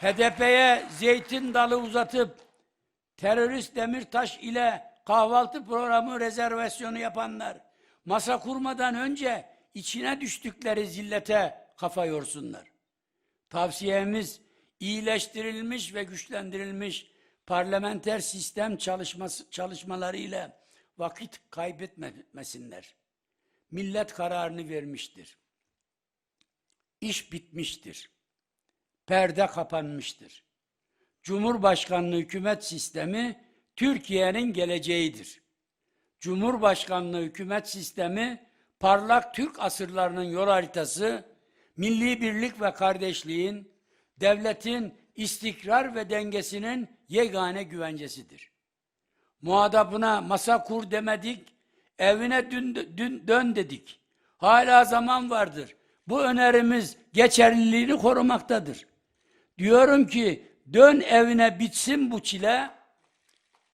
HDP'ye zeytin dalı uzatıp terörist Demirtaş ile kahvaltı programı rezervasyonu yapanlar masa kurmadan önce içine düştükleri zillete kafa yorsunlar. Tavsiyemiz iyileştirilmiş ve güçlendirilmiş parlamenter sistem çalışması, çalışmaları ile vakit kaybetmesinler. Millet kararını vermiştir. İş bitmiştir. Perde kapanmıştır. Cumhurbaşkanlığı hükümet sistemi Türkiye'nin geleceğidir. Cumhurbaşkanlığı hükümet sistemi parlak Türk asırlarının yol haritası, milli birlik ve kardeşliğin, devletin istikrar ve dengesinin yegane güvencesidir. Muhatabına masa kur demedik, evine dün, dün dön dedik. Hala zaman vardır. Bu önerimiz geçerliliğini korumaktadır. Diyorum ki dön evine bitsin bu çile,